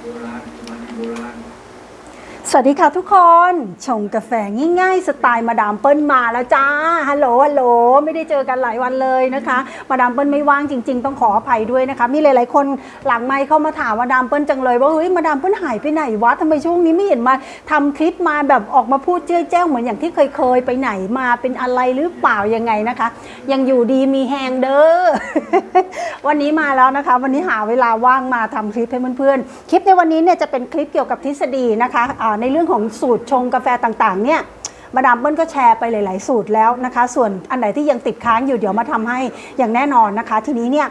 bulan, cuma di bulan. สวัสดีค่ะทุกคน ชงกาแฟง่ายๆ สไตล์มาดามเปิ้ลมาแล้วจ้า ฮัลโหลฮัลโหลไม่ได้เจอกันหลายวันเลยนะคะ มาดามเปิ้ลไม่ว่างจริง ๆ ต้องขออภัยด้วยนะคะ มีหลายๆคนหลังไมค์เข้ามาถามมาดามเปิ้ลจังเลยว่าเฮ้ยมาดามเปิ้ลหายไปไหนวะทำไมช่วงนี้ไม่เห็นมาทำคลิปมาแบบออกมาพูดเจ้ยแจ้วเหมือนอย่างที่เคยเคยๆไปไหนมาเป็นอะไรหรือเปล่ายังไงนะคะ ยังอยู่ดีมีแหงเด้อวันนี้มาแล้วนะคะ วันนี้หาเวลาว่างมาทำคลิปให้เพื่อนๆคลิปในวันนี้เนี่ยจะเป็นคลิปเกี่ยวกับทฤษฎีนะคะอ่าในเรื่องของสูตรชงกาแฟต่างๆเนี่ยมาดามเปิ้ลก็แชร์ไปหลาย ๆ สูตรแล้วนะคะ ส่วนอันไหนที่ยังติดค้างอยู่เดี๋ยวมาทำให้อย่างแน่นอนนะคะ ทีนี้เนี่ย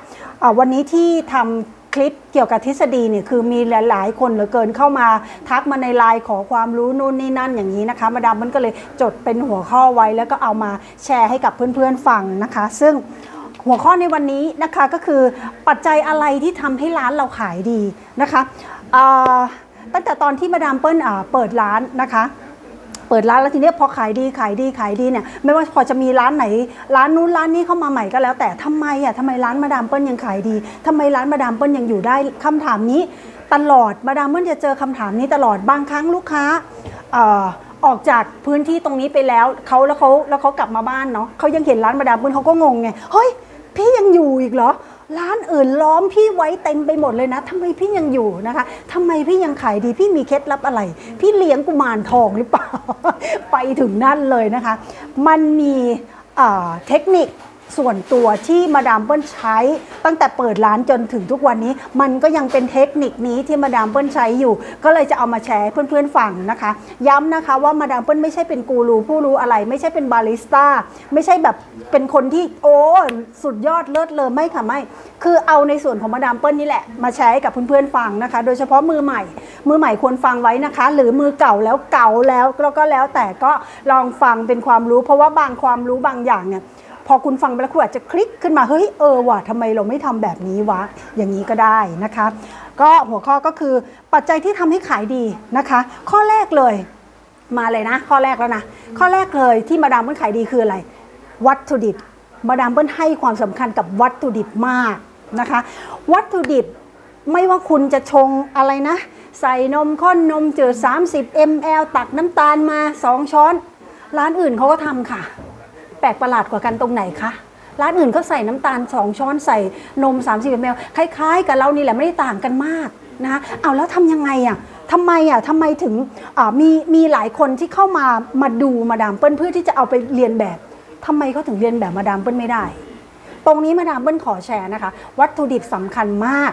วันนี้ที่ทำคลิปเกี่ยวกับทฤษฎีเนี่ยคือมีหลาย ๆ คนเหลือเกินเข้ามาทักมาในไลน์ขอความรู้นู่นนี่นั่นอย่างนี้นะคะ มาดามเปิ้ลก็เลยจดเป็นหัวข้อไว้แล้วก็เอามาแชร์ให้กับเพื่อน ๆ ฟังนะคะ ซึ่งหัวข้อในวันนี้นะคะก็คือปัจจัยอะไรที่ทำให้ร้านเราขายดีนะคะอ่อ ตั้งแต่ตอนที่มาดามเปิ้ลเปิดร้านนะคะเปิดร้านแล้วทีนี้พอขายดีขายดีขายดีเนี่ยไม่ว่าพอจะมีร้านไหน ร้านนู้นร้านนี้เข้ามาใหม่ก็แล้วแต่ทำไมอะทำไมร้านมาดามเปิ้ลยังขายดีทำไมร้านมาดามเปิ้ลยังอยู่ได้คำถามนี้ตลอดมาดามเปิ้ลจะเจอคำถามนี้ตลอดบางครั้งลูกค้าออกจากพื้นที่ตรงนี้ไปแล้วเขาแล้วเขาแล้วเขากลับมาบ้านเนาะเขายังเห็นร้านมาดามเปิ้ลเขาก็งงไงเฮ้ยพี่ยังอยู่อีกเหรอ ร้านอื่นล้อมพี่ไว้เต็มไปหมดเลยนะทำไมพี่ยังอยู่นะคะทำไมพี่ยังขายดีพี่มีเคล็ดลับอะไร พี่เลี้ยงกุมารทองหรือเปล่า ไปถึงนั่นเลยนะคะ มันมีเอ่อเทคนิค ส่วนตัวที่มาดามเปิ้ลใช้ ตั้งแต่เปิดร้านจนถึงทุกวันนี้ มันก็ยังเป็นเทคนิคนี้ที่มาดามเปิ้ลใช้อยู่ ก็เลยจะเอามาแชร์เพื่อนๆฟังนะคะ ย้ำนะคะว่ามาดามเปิ้ลไม่ใช่เป็นกูรูผู้รู้อะไร ไม่ใช่เป็นบาริสต้าไม่ใช่แบบเป็นคนที่โอ้สุดยอดเลิศเลยไม่ค่ะไม่ คือเอาในส่วนของมาดามเปิ้ลนี่แหละมาแชร์ให้กับเพื่อนๆฟังนะคะ โดยเฉพาะมือใหม่ มือใหม่ควรฟังไว้นะคะ หรือมือเก่าแล้วเก่าแล้วแล้วก็แล้วแต่ก็ลองฟังเป็นความรู้ เพราะว่าบางความรู้บางอย่างเนี่ย อคุณฟังไปแล้วคุณอาจจะคลิกขึ้นมาเฮ้ยเออว่ะทำไมเราไม่ทำแบบนี้วะ อย่างนี้ก็ได้นะคะ ก็หัวข้อก็คือปัจจัยที่ทำให้ขายดีนะคะ ข้อแรกเลยมาเลยนะ ข้อแรกแล้วนะ ข้อแรกเลยที่มาดามเปิ้ลขายดีคืออะไร วัตถุดิบ มาดามเปิ้ลให้ความสำคัญกับวัตถุดิบมากนะคะ วัตถุดิบไม่ว่าคุณจะชงอะไรนะ ใส่นมข้นนมจืด30 ml ตักน้ำตาลมา 2 ช้อน ร้านอื่นเขาก็ทำค่ะ แปลกประหลาดกว่ากันตรงไหนคะร้านอื่นก็ใส่น้ำตาล 2 ช้อนใส่นม 30 ml คล้าย ๆ กับเรานี่แหละไม่ได้ต่างกันมากนะคะเอาแล้วทำยังไงอะทำไมอะทำไมถึงมีมีหลายคนที่เข้ามามาดูมาดามเปิ้ลเพื่อที่จะเอาไปเรียนแบบทำไมเขาถึงเรียนแบบมาดามเปิ้ลไม่ได้ ตรงนี้มาดามเปิ้ลขอแชร์นะคะ วัตถุดิบสำคัญมาก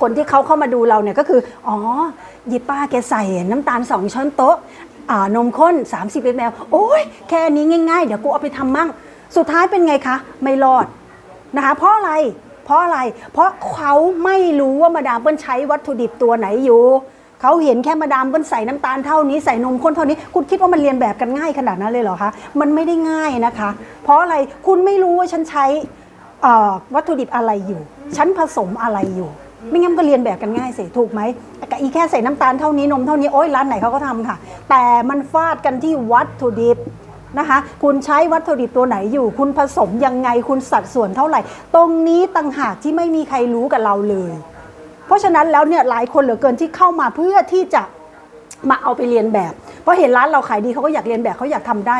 คนที่เขาเข้ามาดูเราเนี่ยก็คือ อ๋อยิป้าแกใส่น้ำตาล2ช้อนโต๊ะ นมข้น 30 ml โอ้ยแค่นี้ง่ายๆ เดี๋ยวกูเอาไปทำมั่ง สุดท้ายเป็นไงคะ ไม่รอดนะคะเพราะอะไรเพราะอะไร เพราะเขาไม่รู้ว่ามาดามเปิ้ลใช้วัตถุดิบตัวไหนอยู่เขาเห็นแค่มาดามเปิ้ลใส่น้ำตาลเท่านี้ใส่นมข้นเท่านี้ คุณคิดว่ามันเรียนแบบกันง่ายขนาดนั้นเลยเหรอคะ มันไม่ได้ง่ายนะคะ เพราะอะไรคุณไม่รู้ว่าฉันใช้วัตถุดิบอะไรอยู่ ฉันผสมอะไรอยู่ ไม่งั้นก็เรียนแบบกันง่ายสิถูกไหมกะอีแค่ใส่น้ำตาลเท่านี้นมเท่านี้โอ๊ยร้านไหนเขาก็ทำค่ะ แต่มันฟาดกันที่วัตถุดิบนะคะ คุณใช้วัตถุดิบตัวไหนอยู่ คุณผสมยังไงคุณสัดส่วนเท่าไหร่ ตรงนี้ต่างหากที่ไม่มีใครรู้กับเราเลย เพราะฉะนั้นแล้วเนี่ยหลายคนเหลือเกินที่เข้ามาเพื่อที่จะมาเอาไปเรียนแบบเพราะเห็นร้านเราขายดีเขาก็อยากเรียนแบบเขาอยากทำได้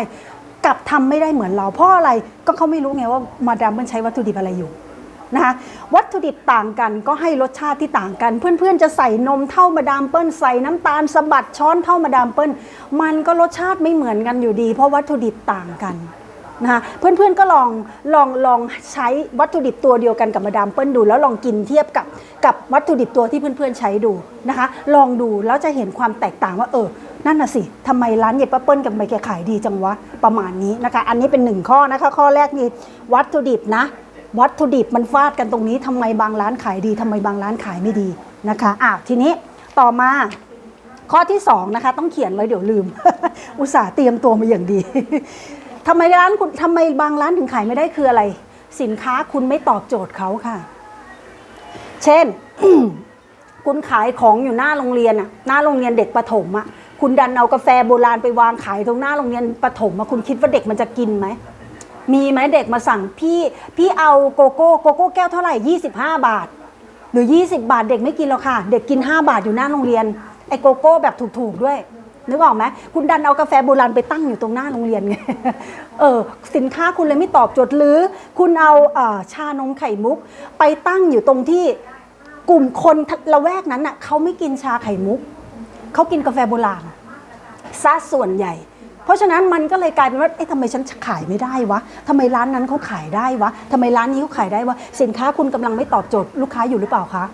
กลับทำไม่ได้เหมือนเราเพราะอะไรก็เขาไม่รู้ไงว่ามาดามมันใช้วัตถุดิบอะไรอยู่ นะคะวัตถุดิบต่างกันก็ให้รสชาติที่ต่างกัน เพื่อนๆจะใส่นมเท่ามาดามเปิ้ลใส่น้ำตาลสะบัดช้อนเท่ามาดามเปิ้ลมันก็รสชาติไม่เหมือนกันอยู่ดี เพราะวัตถุดิบต่างกันนะคะเพื่อนๆก็ลองลองลองใช้วัตถุดิบตัวเดียวกันกับมาดามเปิ้ลดู แล้วลองกินเทียบกับกับวัตถุดิบตัวที่เพื่อนๆใช้ดูนะคะ ลองดูแล้วจะเห็นความแตกต่างว่าเออนั่นน่ะสิทำไมร้านเย็บป้าเปิ้ลกับไมแกขายดีจังวะประมาณนี้นะคะ อันนี้เป็นหนึ่งข้อนะคะ ข้อแรกนี่วัตถุดิบนะ วัตถุดิบมันฟาดกันตรงนี้ทำไมบางร้านขายดีทำไมบางร้านขายไม่ดีนะคะอะทีนี้ต่อมาข้อที่สองนะคะต้องเขียนไว้เดี๋ยวลืม อุตส่าห์เตรียมตัวมาอย่างดีทำไมร้านคุณทำไมบางร้านถึงขายไม่ได้คืออะไร สินค้าคุณไม่ตอบโจทย์เขาค่ะ เช่น คุณขายของอยู่หน้าโรงเรียนอะหน้าโรงเรียนเด็กประถมอะคุณดันเอากาแฟโบราณไปวางขายตรงหน้าโรงเรียนประถมอะคุณคิดว่าเด็กมันจะกินไหม มีไหมเด็กมาสั่งพี่พี่เอาโกโก้โกโก้แก้วเท่าไหร่ 25 บาท หรือ 20 บาทเด็กไม่กินหรอกค่ะ เด็กกิน 5 บาทอยู่หน้าโรงเรียนไอโกโก้แบบถูกๆด้วยนึกออกไหมคุณดันเอากาแฟโบราณไปตั้งอยู่ตรงหน้าโรงเรียนไงเออสินค้าคุณเลยไม่ตอบโจทย์หรือ คุณเอาอชานมไข่มุก ไปตั้งอยู่ตรงที่กลุ่มคนละแวกนั้นน่ะเขาไม่กินชาไข่มุกเขากินกาแฟโบราณซะส่วนใหญ่ เพราะฉะนั้นมันก็เลยกลายเป็นว่าเอ๊ะทำไมฉันขายไม่ได้วะทำไมร้านนั้นเขาขายได้วะทำไมร้านนี้เขาขายได้วะสินค้าคุณกำลังไม่ตอบโจทย์ลูกค้าอยู่หรือเปล่าคะ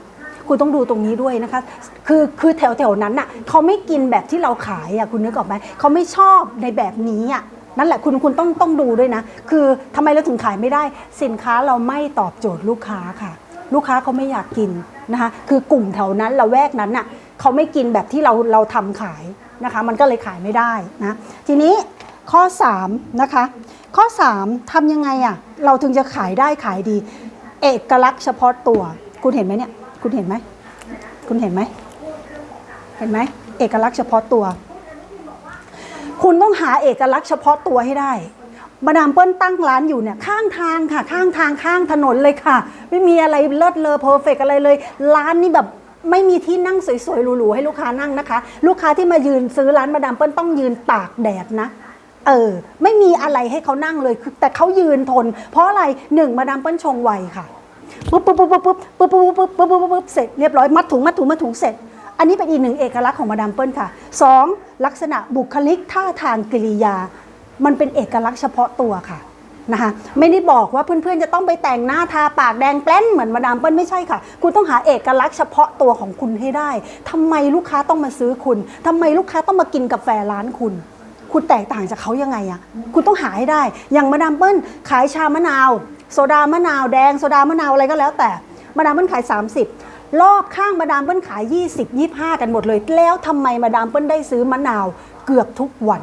คุณต้องดูตรงนี้ด้วยนะคะ คือคือแถวแถวๆนั้นน่ะเขาไม่กินแบบที่เราขายอะคุณนึกออกไหมเขาไม่ชอบในแบบนี้อะนั่นแหละคุณคุณต้องต้องดูด้วยนะ คือทำไมเราถึงขายไม่ได้ สินค้าเราไม่ตอบโจทย์ลูกค้าค่ะ ลูกค้าเขาไม่อยากกินนะคะคือกลุ่มแถวนั้นละแวกนั้นน่ะเขาไม่กินแบบที่เราเราทำขายนะคะมันก็เลยขายไม่ได้นะทีนี้ข้อ3นะคะข้อ 3ทำยังไงอะเราถึงจะขายได้ขายดี เอกลักษณ์เฉพาะตัว คุณเห็นไหมเนี่ยคุณเห็นไหมคุณเห็นไหมเห็นไหมเอกลักษณ์เฉพาะตัว คุณต้องหาเอกลักษณ์เฉพาะตัวให้ได้ มาดามเปิ้ลตั้งร้านอยู่เนี่ยข้างทางค่ะ ข้างทางข้างถนนเลยค่ะ ไม่มีอะไรเลิศเลอเพอร์เฟกอะไรเลย ร้านนี้แบบไม่มีที่นั่งสวยๆหรูๆให้ลูกค้านั่งนะคะ ลูกค้าที่มายืนซื้อร้านมาดามเปิ้ลต้องยืนตากแดดนะเออไม่มีอะไรให้เขานั่งเลยคือแต่เขายืนทน เพราะอะไรหนึ่งมาดามเปิ้ลชงไวค่ะปุ๊บปุ๊บปุ๊บปุ๊บปุ๊บปุ๊บปุ๊บปุ๊บปุ๊บปุ๊บปุ๊บเสร็จเรียบร้อยมัดถุงมัดถุงมัดถุงเสร็จ อันนี้เป็นอีกหนึ่งเอกลักษณ์ของมาดามเปิ้ลค่ะสองลักษณะบุคลิกท่าทางกิริยา มันเป็นเอกลักษณ์เฉพาะตัวค่ะนะคะไม่ได้บอกว่าเพื่อนๆจะต้องไปแต่งหน้าทาปากแดงแปล้นเหมือนมาดามเปิ้ลไม่ใช่ค่ะ คุณต้องหาเอกลักษณ์เฉพาะตัวของคุณให้ได้ทำไมลูกค้าต้องมาซื้อคุณทำไมลูกค้าต้องมากินกาแฟร้านคุณ คุณแตกต่างจากเขายังไงอะคุณต้องหาให้ได้ อย่างมาดามเปิ้ลขายชามะนาว โซดามะนาวแดงโซดามะนาวอะไรก็แล้วแต่มาดามเปิ้ลขาย 30 รอบข้างมาดามเปิ้ลขาย 20 25 กันหมดเลย แล้วทำไมมาดามเปิ้ลได้ซื้อมะนาวเกือบทุกวัน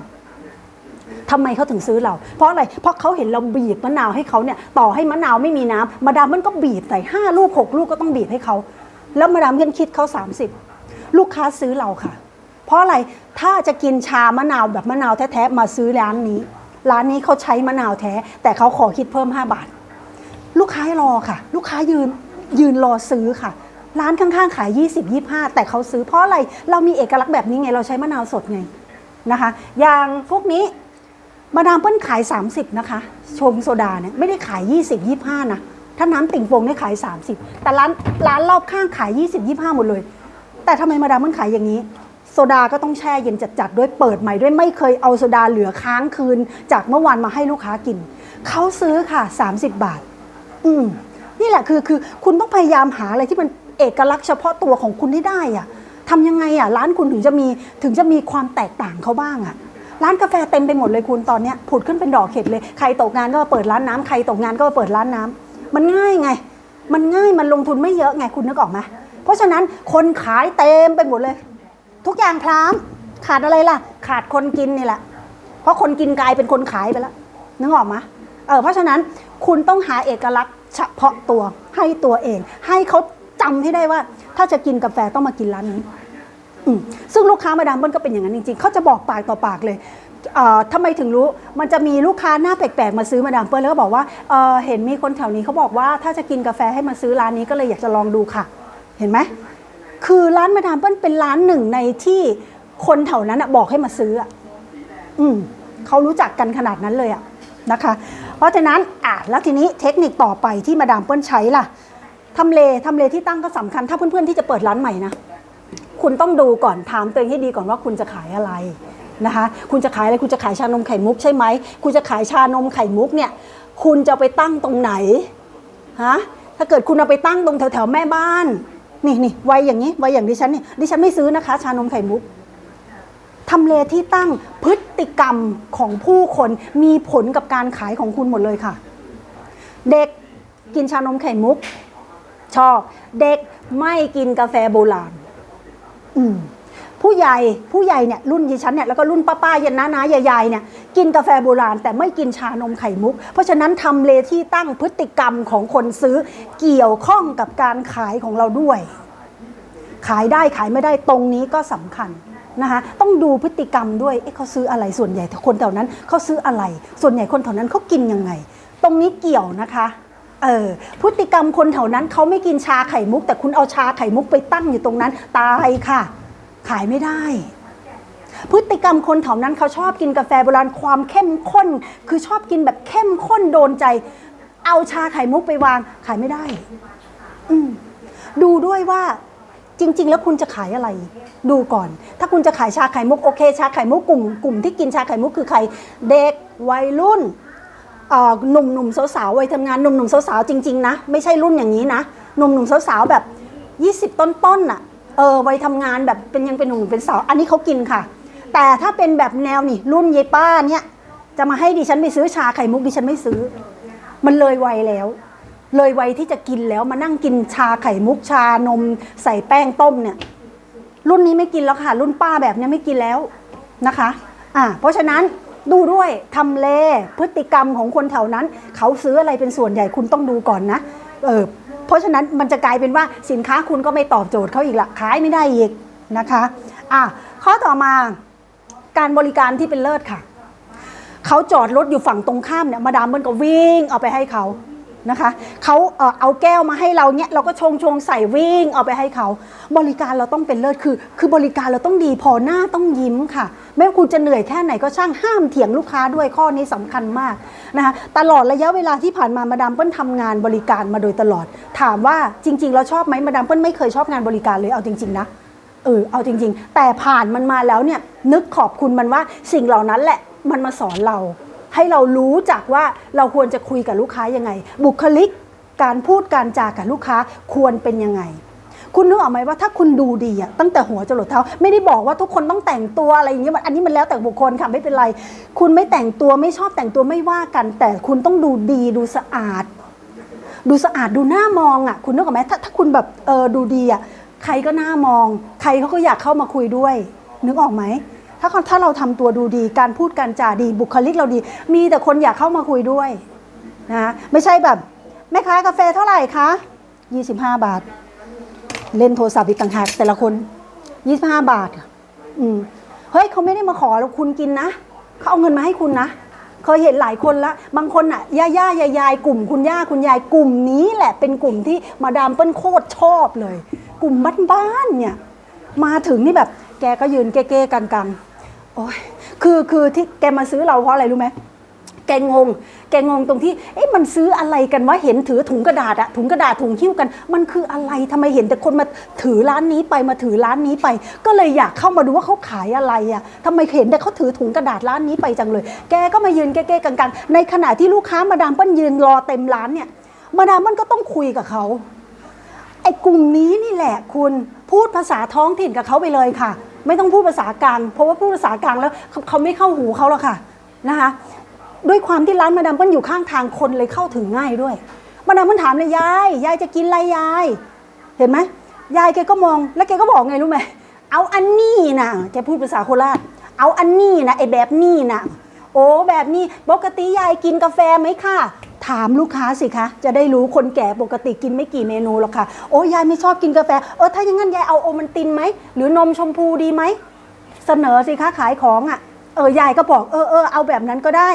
ทำไมเขาถึงซื้อเรา เพราะอะไร เพราะเขาเห็นเราบีบมะนาวให้เขาเนี่ยต่อให้มะนาวไม่มีน้ำมาดามเปิ้ลก็บีบใส่5ลูก6ลูกก็ต้องบีบให้เขา แล้วมาดามเปิ้ลคิดเขา 30 ลูกค้าซื้อเราค่ะ เพราะอะไรถ้าจะกินชามะนาวแบบมะนาวแท้ๆมาซื้อร้านนี้ ร้านนี้เขาใช้มะนาวแท้ แต่เขาขอคิดเพิ่ม 5 บาท ลูกค้ารอค่ะ ลูกค้ายืนยืนรอซื้อค่ะ ร้านข้างๆขาย 20 25 แต่เขาซื้อเพราะอะไรเรามีเอกลักษณ์แบบนี้ไงเราใช้มะนาวสดไงนะคะ อย่างพวกนี้ มาดามเปิ้ลขาย 30 นะคะ ชงโซดาเนี่ยไม่ได้ขาย 20 25 นะ ถ้าน้ำติ่งฟงเนี่ยขาย 30 แต่ร้านร้านรอบข้างขาย 20 25 หมดเลย แต่ทำไมมาดามเปิ้ลขายอย่างนี้ โซดาก็ต้องแช่เย็นจัดๆด้วยเปิดใหม่ด้วยไม่เคยเอาโซดาเหลือค้างคืน จากเมื่อวานมาให้ลูกค้ากิน เขาซื้อค่ะ 30 บาท อืมนี่แหละคือคือคุณต้องพยายามหาอะไรที่มันเอกลักษณ์เฉพาะตัวของคุณให้ได้อะทำยังไงอะร้านคุณถึงจะมีถึงจะมีความแตกต่างเขาบ้างอะ ร้านกาแฟเต็มไปหมดเลยคุณตอนเนี้ยผุดขึ้นเป็นดอกเห็ดเลยใครตกงานก็มาเปิดร้านน้ำใครตกงานก็มาเปิดร้านน้ำมันง่ายไง มันง่ายมันลงทุนไม่เยอะไงคุณนึกออกไหมเพราะฉะนั้นคนขายเต็มไปหมดเลย ทุกอย่างพร้อมขาดอะไรล่ะ ขาดคนกินนี่แหละ เพราะคนกินกลายเป็นคนขายไปแล้วนึกออกไหมเออเพราะฉะนั้นคุณต้องหาเอกลักษณ์เฉพาะตัวให้ตัวเอง ให้เขาจำให้ได้ว่า ถ้าจะกินกาแฟต้องมากินร้านนี้ ซึ่งลูกค้ามาดามเบิ้ลก็เป็นอย่างนั้นจริงๆ เขาจะบอกปากต่อปากเลยเอ่อทำไมถึงรู้ มันจะมีลูกค้าหน้าแปลกๆ มาซื้อมาดามเปิ้ลแล้วก็บอกว่าเเห็นมีคนแถวนี้เขาบอกว่าถ้าจะกินกาแฟให้มาซื้อร้านนี้ก็เลยอยากจะลองดูค่ะ เห็นไหม คือร้านมาดามเปิ้ลเป็นร้านหนึ่งในที่คนแถวนั้นบอกให้มาซื้ออะอืมเขารู้จักกันขนาดนั้นเลยอะนะคะ เพราะฉะนั้นอะแล้วทีนี้เทคนิคต่อไปที่มาดามเปิ้ลใช้ล่ะทำเลทำเลที่ตั้งก็สำคัญ ถ้าเพื่อนๆที่จะเปิดร้านใหม่นะ คุณต้องดูก่อนถามตัวเองให้ดีก่อนว่าคุณจะขายอะไรนะคะ คุณจะขายอะไร คุณจะขายชานมไข่มุกใช่ไหม คุณจะขายชานมไข่มุกเนี่ย คุณจะไปตั้งตรงไหน ฮะ ถ้าเกิดคุณเอาไปตั้งตรงแถวๆแม่บ้าน นี่นี่ไวอย่างนี้ ไวอย่างดิฉันนี่ ดิฉันไม่ซื้อนะคะ ชานมไข่มุกทำเลที่ตั้งพฤติกรรมของผู้คนมีผลกับการขายของคุณหมดเลยค่ะ เด็กกินชานมไข่มุก ชอบ เด็กไม่กินกาแฟโบราณ ผู้ใหญ่ผู้ใหญ่เนี่ยรุ่นดิฉันเนี่ยแล้วก็รุ่นป้าป้ายันน้าน้ายายๆเนี่ยกินกาแฟโบราณแต่ไม่กินชานมไข่มุก เพราะฉะนั้นทำเลที่ตั้งพฤติกรรมของคนซื้อเกี่ยวข้องกับการขายของเราด้วย ขายได้ขายไม่ได้ตรงนี้ก็สำคัญนะคะต้องดูพฤติกรรมด้วยเอ๊ะเขาซื้ออะไรส่วนใหญ่คนแถวนั้นเขาซื้ออะไร ส่วนใหญ่คนแถวนั้นเขากินยังไง ตรงนี้เกี่ยวนะคะ เออพฤติกรรมคนแถวนั้นเขาไม่กินชาไข่มุก แต่คุณเอาชาไข่มุกไปตั้งอยู่ตรงนั้น ตายค่ะ ขายไม่ได้ พฤติกรรมคนแถวนั้นเขาชอบกินกาแฟโบราณความเข้มข้น คือชอบกินแบบเข้มข้นโดนใจ เอาชาไข่มุกไปวาง ขายไม่ได้ อืดูด้วยว่าจริง ๆ แล้วคุณจะขายอะไร ดูก่อน ถ้าคุณจะขายชาไข่มุกโอเค ชาไข่มุกกลุ่มกลุ่มที่กินชาไข่มุกคือใครเด็กวัยรุ่น หนุ่มหนุ่มสาวๆวัยทำงานหนุ่มหนุ่มสาวๆจริงๆนะไม่ใช่รุ่นอย่างนี้นะหนุ่มหนุ่มสาวๆแบบ 20 ต้นๆน่ะเออวัยทำงานแบบเป็นยังเป็นหนุ่มเป็นสาว อันนี้เขากินค่ะ แต่ถ้าเป็นแบบแนวนี่รุ่นยายป้าเนี่ยจะมาให้ดิฉันไปซื้อชาไข่มุกดิฉันไม่ซื้อ มันเลยวัยแล้ว เลยวัยที่จะกินแล้วมานั่งกินชาไข่มุกชานม ใส่แป้งต้มเนี่ย รุ่นนี้ไม่กินแล้วค่ะ รุ่นป้าแบบเนี้ยไม่กินแล้วนะคะ อ่าเพราะฉะนั้น ดูด้วยทำเลพฤติกรรมของคนแถวนั้น เขาซื้ออะไรเป็นส่วนใหญ่คุณต้องดูก่อนนะเออเพราะฉะนั้นมันจะกลายเป็นว่าสินค้าคุณก็ไม่ตอบโจทย์เขาอีกละขายไม่ได้อีกนะคะอะข้อต่อมาการบริการที่เป็นเลิศค่ะ เขาจอดรถอยู่ฝั่งตรงข้ามเนี่ยมาดามเบิ้ลก็วิ่งเอาไปให้เขา นะคะเขาเอาแก้วมาให้เราเนี่ยเราก็ชงชงใส่วิ่งเอาไปให้เขาบริการเราต้องเป็นเลิศคือ คือบริการเราต้องดีพอหน้าต้องยิ้มค่ะไม่ว่าคุณจะเหนื่อยแค่ไหนก็ช่างห้ามเถียงลูกค้าด้วยข้อนี้สำคัญมากนะคะตลอดระยะเวลาที่ผ่านมามาดามเปิ้ลทำงานบริการมาโดยตลอด ถามว่าจริง ๆ เราชอบไหมมาดามเปิ้ลไม่เคยชอบงานบริการเลยเอาจริง ๆ นะเออเอาจริง ๆ แต่ผ่านมันมาแล้วเนี่ยนึกขอบคุณมันว่าสิ่งเหล่านั้นแหละมันมาสอนเรา ให้เรารู้จักว่าเราควรจะคุยกับลูกค้ายังไง บุคลิกการพูดการจากับลูกค้าควรเป็นยังไง คุณนึกออกไหมว่าถ้าคุณดูดีอะตั้งแต่หัวจรดเท้า ไม่ได้บอกว่าทุกคนต้องแต่งตัวอะไรอย่างเงี้ยมันอันนี้มันแล้วแต่บุคคลค่ะไม่เป็นไร คุณไม่แต่งตัวไม่ชอบแต่งตัวไม่ว่ากัน แต่คุณต้องดูดีดูสะอาด ดูสะอาดดูหน้ามองอะคุณนึกออกไหมถ้าถ้าคุณแบบเออดูดีอะใครก็หน้ามอง ใครเขาก็อยากเข้ามาคุยด้วย นึกออกไหม ถ้าเขาถ้าเราทำตัวดูดีการพูดการจาดีบุคลิกเราดี มีแต่คนอยากเข้ามาคุยด้วยนะไม่ใช่แบบแม่ค้ากาแฟเท่าไหร่คะ25 บาท เล่นโทรศัพท์อีกต่างหากแต่ละคน 25 บาทอืมเฮ้ยเขาไม่ได้มาขอแล้วคุณกินนะเขาเอาเงินมาให้คุณนะเคยเห็นหลายคนละ บางคนอะย่าย่ายายายกลุ่มคุณย่าคุณยายกลุ่มนี้แหละเป็นกลุ่มที่มาดามเปิ้ลโคตรชอบเลย กลุ่มบ้านๆเนี่ยมาถึงนี่แบบ กก็ยืนเก้ๆกังๆโอ้ยคือคือที่แกมาซื้อเราเพราะอะไรรู้ไหมแกงง แกงงตรงที่ เอ๊ะมันซื้ออะไรกันวะ เห็นถือถุงกระดาษอะถุงกระดาษถุงหิ้วกัน มันคืออะไรทำไมเห็นแต่คนมาถือร้านนี้ไปมาถือร้านนี้ไป ก็เลยอยากเข้ามาดูว่าเขาขายอะไรอะทำไมเห็นแต่เขาถือถุงกระดาษร้านนี้ไปจังเลย แกก็มายืนเก้ๆกังๆ ในขณะที่ลูกค้ามาดามเปิ้ลยืนรอเต็มร้านเนี่ย มาดามเปิ้ลก็ต้องคุยกับเขา ไอ้กลุ่มนี้นี่แหละคุณ พูดภาษาท้องถิ่นกับเขาไปเลยค่ะ ไม่ต้องพูดภาษากลาง เพราะว่าพูดภาษากลางแล้วเขาเขาไม่เข้าหูเขาหรอกค่ะนะคะด้วยความที่ร้านมาดามเปิ้ลอยู่ข้างทางคนเลยเข้าถึงง่ายด้วย มาดามเปิ้ลถามเลยยายยายจะกินอะไรยาย เห็นไหมยายแกก็มองแล้วแกก็บอกไงรู้ไหมเอาอันนี้นะแกพูดภาษาโคราช เอาอันนี้นะไอ้แบบนี้นะโอ้แบบนี้ปกติยายกินกาแฟไหมค่ะ ถามลูกค้าสิคะ จะได้รู้คนแก่ปกติกินไม่กี่เมนูหรอกค่ะ โอ้ยายไม่ชอบกินกาแฟ เออถ้าอย่างนั้นยายเอาโอมันตินไหม หรือนมชมพูดีไหม เสนอสิคะขายของอะ่ะ เออยายก็บอกเออเออเอาแบบนั้นก็ได้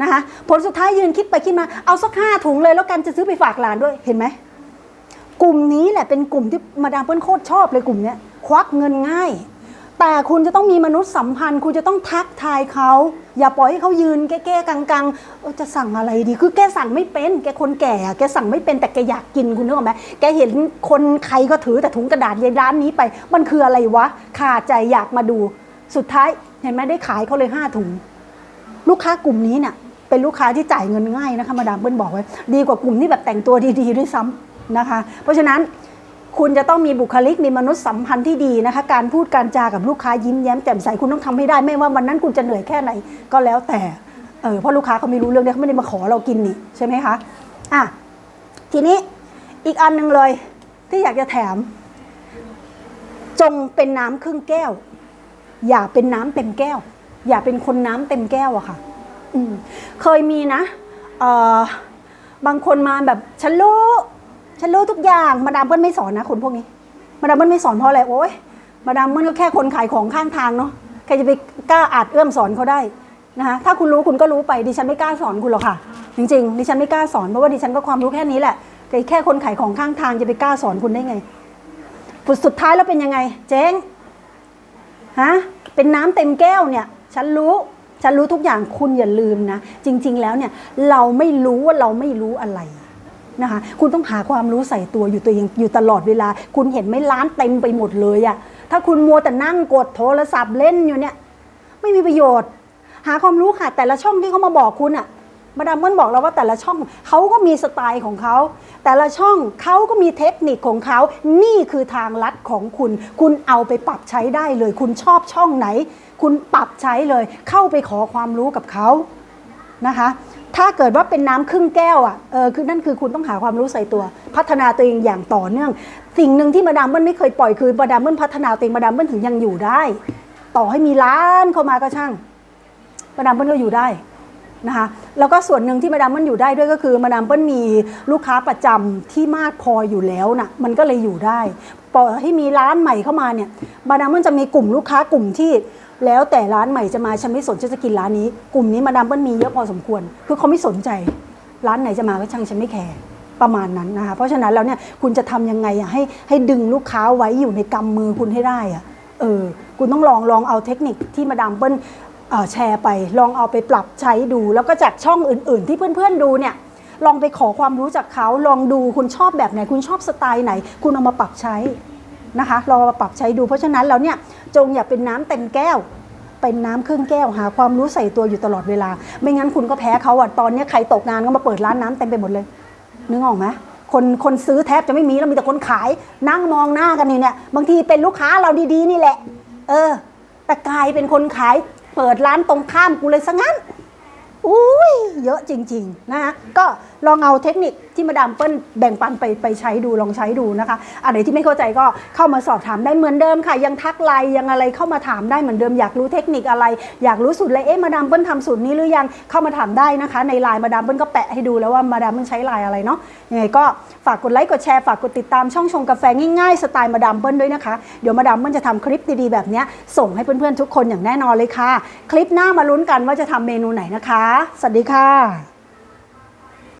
นะคะผลสุดท้ายยืนคิดไปคิดมาเอาสักห้าถุงเลยแล้วกันจะซื้อไปฝากหลานด้วยเห็นไหมกลุ่มนี้แหละเป็นกลุ่มที่มาดามเปิ้ลโคตรชอบเลยกลุ่มเนี้ยควักเงินง่าย แต่คุณจะต้องมีมนุษยสัมพันธ์ คุณจะต้องทักทายเขา อย่าปล่อยให้เขายืนแก้ๆกังๆจะสั่งอะไรดี คือแกสั่งไม่เป็น แกคนแก่ แกสั่งไม่เป็นแต่แกอยากกินคุณนึกออกไหมแกเห็นคนใครก็ถือแต่ถุงกระดาษยายร้านนี้ไป มันคืออะไรวะขาดใจอยากมาดู สุดท้ายเห็นไหมได้ขายเขาเลยห้าถุง ลูกค้ากลุ่มนี้เนี่ยเป็นลูกค้าที่จ่ายเงินง่ายนะคะมาดามเปิ้ลบอกไว้ ดีกว่ากลุ่มที่แบบแต่งตัวดีๆด้วยซ้ำนะคะ เพราะฉะนั้น คุณจะต้องมีบุคลิกมีมนุษยสัมพันธ์ที่ดีนะคะ การพูดการจากับลูกค้ายิ้มแย้มแจ่มใสคุณต้องทำให้ได้ไม่ว่าวันนั้นคุณจะเหนื่อยแค่ไหนก็แล้วแต่เออเพราะลูกค้าเขาไม่รู้เรื่องเนี่ยเขาไม่ได้มาขอเรากินนี่ใช่ไหมคะอะทีนี้อีกอันหนึ่งเลยที่อยากจะแถม จงเป็นน้ำครึ่งแก้ว อย่าเป็นน้ำเต็มแก้ว อย่าเป็นคนน้ำเต็มแก้วอะค่ะอืมเคยมีนะเออบางคนมาแบบฉันรู้ ฉันรู้ทุกอย่าง มาดามเปิ้ลไม่สอนนะคนพวกนี้ มาดามเปิ้ลไม่สอนเพราะอะไรโอ๊ยมาดามเปิ้ลก็แค่คนขายของข้างทางเนาะใครจะไปกล้าอาจเอื้อมสอนเขาได้นะคะถ้าคุณรู้คุณก็รู้ไปดิฉันไม่กล้าสอนคุณหรอกค่ะ จริงๆดิฉันไม่กล้าสอนเพราะว่าดิฉันก็ความรู้แค่นี้แหละแต่แค่คนขายของข้างทางจะไปกล้าสอนคุณได้ไงสุดท้ายแล้วเป็นยังไง เจ๊งฮะเป็นน้ำเต็มแก้วเนี่ย ฉันรู้ฉันรู้ทุกอย่างคุณอย่าลืมนะ จริง ๆ แล้วเนี่ยเราไม่รู้ว่าเราไม่รู้อะไร นะคะคุณต้องหาความรู้ใส่ตัวอยู่ตัวเองอยู่ตลอดเวลา คุณเห็นไหมร้านเต็มไปหมดเลยอะถ้าคุณมัวแต่นั่งกดโทรศัพท์เล่นอยู่เนี่ย ไม่มีประโยชน์ หาความรู้ค่ะ แต่ละช่องที่เขามาบอกคุณอะมาดามเปิ้ลบอกเราว่าแต่ละช่องเขาก็มีสไตล์ของเขา แต่ละช่องเขาก็มีเทคนิคของเขา นี่คือทางลัดของคุณ คุณเอาไปปรับใช้ได้เลย คุณชอบช่องไหน คุณปรับใช้เลย เข้าไปขอความรู้กับเขานะคะ ถ้าเกิดว่าเป็นน้ำครึ่งแก้วอะเออคือนั่นคือคุณต้องหาความรู้ใส่ตัว พัฒนาตัวเองอย่างต่อเนื่อง สิ่งหนึ่งที่มาดามเบิ้ลไม่เคยปล่อยคือมาดามเบิ้ลพัฒนาตัวเองมาดามเบิ้ลถึงยังอยู่ได้ ต่อให้มีร้านเข้ามาก็ช่างมาดามเปิ้ลก็อยู่ได้นะคะแล้วก็ส่วนหนึ่งที่มาดามเปิ้ลอยู่ได้ด้วยก็คือมาดามเปิ้ลมีลูกค้าประจำที่มากพออยู่แล้วนะมันก็เลยอยู่ได้ปล่อให้มีร้านใหม่เข้ามาเนี่ยมาดามเปิ้ลจะมีกลุ่มลูกค้ากลุ่มที่ แล้วแต่ร้านใหม่จะมาฉันไม่สนฉันจะกินร้านนี้ กลุ่มนี้มาดามเปิ้ลมีเยอะพอสมควร คือเขาไม่สนใจ ร้านไหนจะมาก็ช่างฉันไม่แคร์ประมาณนั้นนะคะเพราะฉะนั้นแล้วเนี่ยคุณจะทำยังไงอะให้ให้ดึงลูกค้าไว้อยู่ในกำมือคุณให้ได้อะเออคุณต้องลองลองเอาเทคนิคที่มาดามเปิ้ลแชร์ไป ลองเอาไปปรับใช้ดู แล้วก็จากช่องอื่น ๆ ที่เพื่อน ๆ ดูเนี่ยลองไปขอความรู้จากเขาลองดูคุณชอบแบบไหน คุณชอบสไตล์ไหน คุณเอามาปรับใช้ นะคะลองเอามาปรับใช้ดูเพราะฉะนั้นแล้วเนี่ยจงอย่าเป็นน้ำเต็มแก้ว เป็นน้ำครึ่งแก้วหาความรู้ใส่ตัวอยู่ตลอดเวลา ไม่งั้นคุณก็แพ้เขาอะตอนนี้ใครตกงานก็มาเปิดร้านน้ำเต็มไปหมดเลยนึกออกไหมคนคนซื้อแทบจะไม่มีแล้วมีแต่คนขายนั่งมองหน้ากันอยู่เนี่ยบางทีเป็นลูกค้าเราดีๆนี่แหละ เออ แต่กลายเป็นคนขายเปิดร้านตรงข้ามกูเลยซะงั้นอุ้ย เยอะจริงๆนะคะก็ลองเอาเทคนิคที่มาดามเปิ้ลแบ่งปันไปไปใช้ดูลองใช้ดูนะคะอันไหนที่ไม่เข้าใจก็เข้ามาสอบถามได้เหมือนเดิมค่ะ ยังทักไลน์ยังอะไรเข้ามาถามได้เหมือนเดิมอยากรู้เทคนิคอะไร อยากรู้สูตรอะไรเอ๊ะมาดามเปิ้ลทำสูตรนี้หรือยังเข้ามาถามได้นะคะ ในไลน์มาดามเปิ้ลก็แปะให้ดูแล้วว่ามาดามเปิ้ลใช้ไลน์อะไรเนาะยังไงก็ฝากกดไลค์กดแชร์ฝากกดติดตามช่องชงกาแฟง่ายๆสไตล์มาดามเปิ้ลด้วยนะคะเดี๋ยวมาดามเปิ้ลจะทำคลิปดีๆแบบนี้ส่งให้เพื่อนๆทุกคนอย่างแน่นอนเลยค่ะ คลิปหน้ามาลุ้นกันว่าจะทำเมนูไหนนะคะ สวัสดีค่ะ lutar